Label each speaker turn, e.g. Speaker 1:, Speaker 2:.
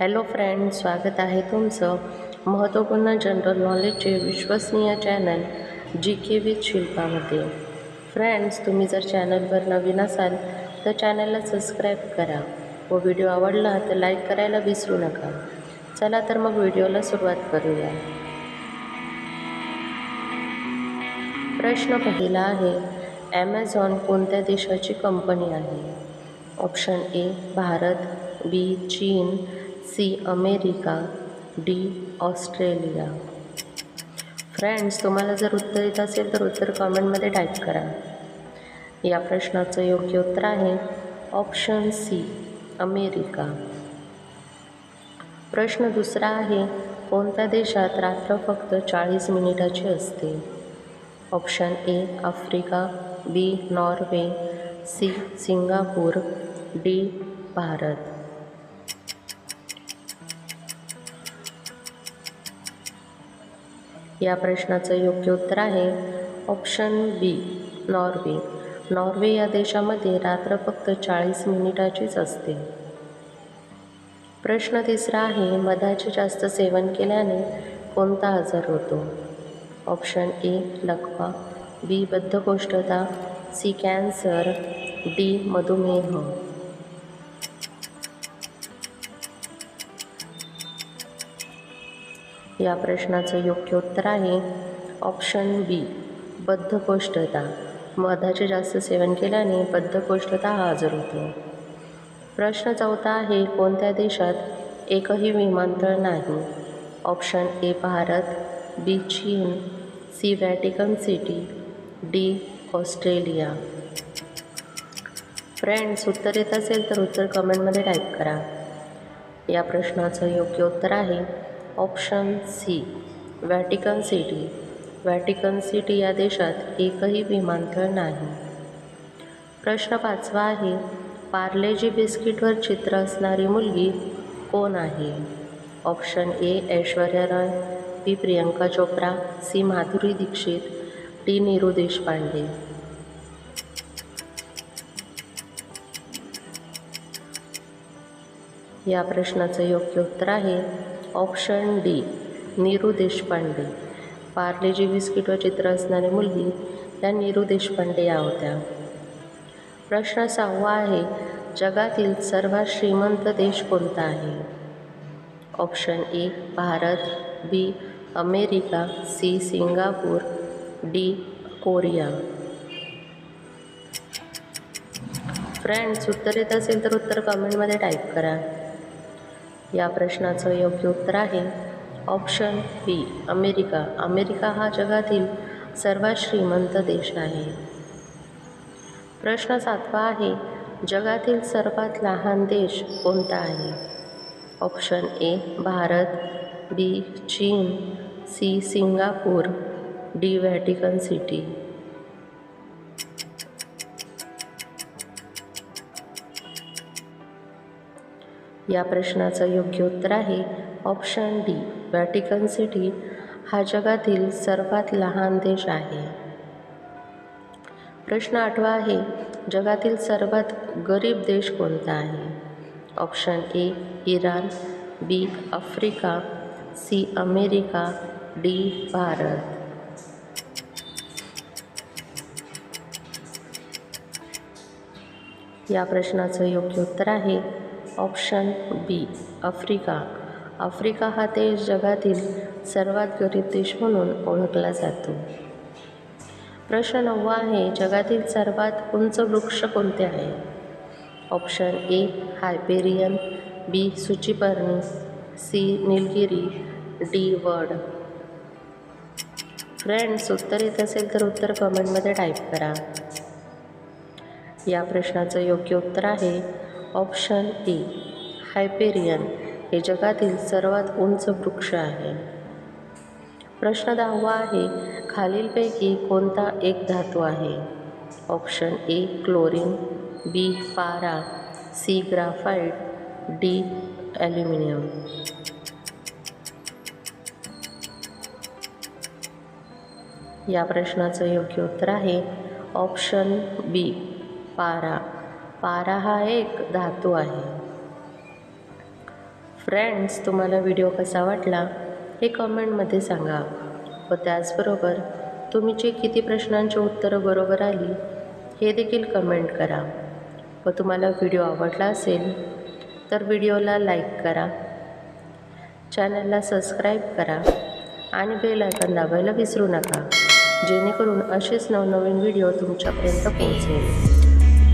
Speaker 1: Hello friend स्वागत आहे तुमचं महत्त्वपूर्ण जनरल नॉलेजचे विश्वसनीय चॅनल जी के विथ शिल्पामध्ये. फ्रेंड्स तुम्ही जर चॅनलवर नवीन असाल तर चॅनलला सबस्क्राईब करा व व्हिडिओ आवडला तर लाईक करायला विसरू नका. चला तर मग व्हिडिओला सुरुवात करूया. प्रश्न पहिला आहे ॲमेझॉन कोणत्या देशाची कंपनी आहे? Option A Bharat. बी चीन. C America. D Australia. Friends तुम्हाला जर उत्तर येत असेल तर उत्तर कॉमेंटमध्ये टाईप करा. या प्रश्नाचं योग्य उत्तर आहे ऑप्शन सी अमेरिका. प्रश्न दुसरा आहे कोणत्या देशात रात्र फक्त चाळीस मिनिटाची असते? Option A Africa. B Norway. C Singapore. D Bharat. या प्रश्नाचं योग्य उत्तर आहे. ऑप्शन बी नॉर्वे. नॉर्वे या देशामध्ये रात्र फक्त चाळीस मिनिटाचीच असते. प्रश्न तिसरा आहे मधाचे जास्त सेवन केल्याने कोणता आजार होतो? ऑप्शन ए लकवा बी बद्धकोष्ठता. C cancer. डी मधुमेह. या प्रश्नाचं योग्य उत्तर आहे. ऑप्शन बी बद्धकोष्ठता. मधाचे जास्त सेवन केल्याने बद्धकोष्ठता हजर आजार होतो. प्रश्न चौथा आहे कोणत्या देशात एकही विमानतळ नाही? Option A Bharat. बी चीन. C Vatican City D Australia. Friends उत्तर येत असेल तर उत्तर कमेंटमध्ये टाईप करा. या प्रश्नाचं योग्य उत्तर आहे. Option C Vatican City. Vatican City या देशात एकही विमानतळ नाही. प्रश्न पाचवा आहे पार्लेजी बिस्किटवर चित्र असणारी मुलगी कोण आहे? Option A Aishwarya Rai B Priyanka Chopra C Madhuri Dixit D Neeru Deshpande. या प्रश्नाचं योग्य उत्तर आहे ऑप्शन डी नीरू देशपांडे. पार्लेजी बिस्किटवर चित्र असणारी मुलगी या नीरू देशपांडे या होत्या. प्रश्न सहावा आहे जगातील सर्वात श्रीमंत देश कोणता आहे? Option A Bharat B America C Singapore D Korea. Friends उत्तर येत असेल तर उत्तर कमेंटमध्ये टाईप करा. या प्रश्नाचं योग्य उत्तर आहे. ऑप्शन बी अमेरिका. अमेरिका हा जगातील सर्वात श्रीमंत देश आहे. प्रश्न सातवा आहे जगातील सर्वात लहान देश कोणता आहे? Option A Bharat. बी चीन. C Singapore. D Vatican City या प्रश्नाचं योग्य उत्तर आहे. ऑप्शन डी व्हॅटिकन सिटी हा जगातील सर्वात लहान देश आहे. प्रश्न आठवा आहे जगातील सर्वात गरीब देश कोणता आहे? Option A Iran. B Africa. C America. D Bharat. या प्रश्नाचं योग्य उत्तर आहे ऑप्शन बी आफ्रिका. आफ्रिका हा देश जगातील सर्वात गरीब देश म्हणून ओळखला जातो. प्रश्न नववा आहे जगातील सर्वात उंच वृक्ष कोणते आहे? ऑप्शन ए हायपेरियन बी सुचिपर्णी सी निलगिरी डी वड. फ्रेंड्स उत्तर येत असेल तर उत्तर कमेंटमध्ये टाईप करा. या प्रश्नाचं योग्य उत्तर आहे ऑप्शन ए हायपेरियन हे जगातील सर्वात उंच वृक्ष आहे. प्रश्न दहावा आहे खालीलपैकी कोणता एक धातू आहे? ऑप्शन ए क्लोरीन बी पारा सी ग्राफाईट डी ॲल्युमिनियम. या प्रश्नाचं योग्य उत्तर आहे ऑप्शन बी पारा. पारा हा एक धातू आहे. फ्रेंड्स तुम्हाला व्हिडिओ कसा वाटला हे कमेंटमध्ये सांगा. व त्याचबरोबर तुम्ही जे किती प्रश्नांची उत्तरं बरोबर आली हे देखील कमेंट करा. व तुम्हाला व्हिडिओ आवडला असेल तर व्हिडिओला लाईक करा. चॅनलला सबस्क्राईब करा आणि बेल आयकॉन दाबायला विसरू नका जेणेकरून असेच नवनवीन व्हिडिओ तुमच्यापर्यंत पोहोचेल.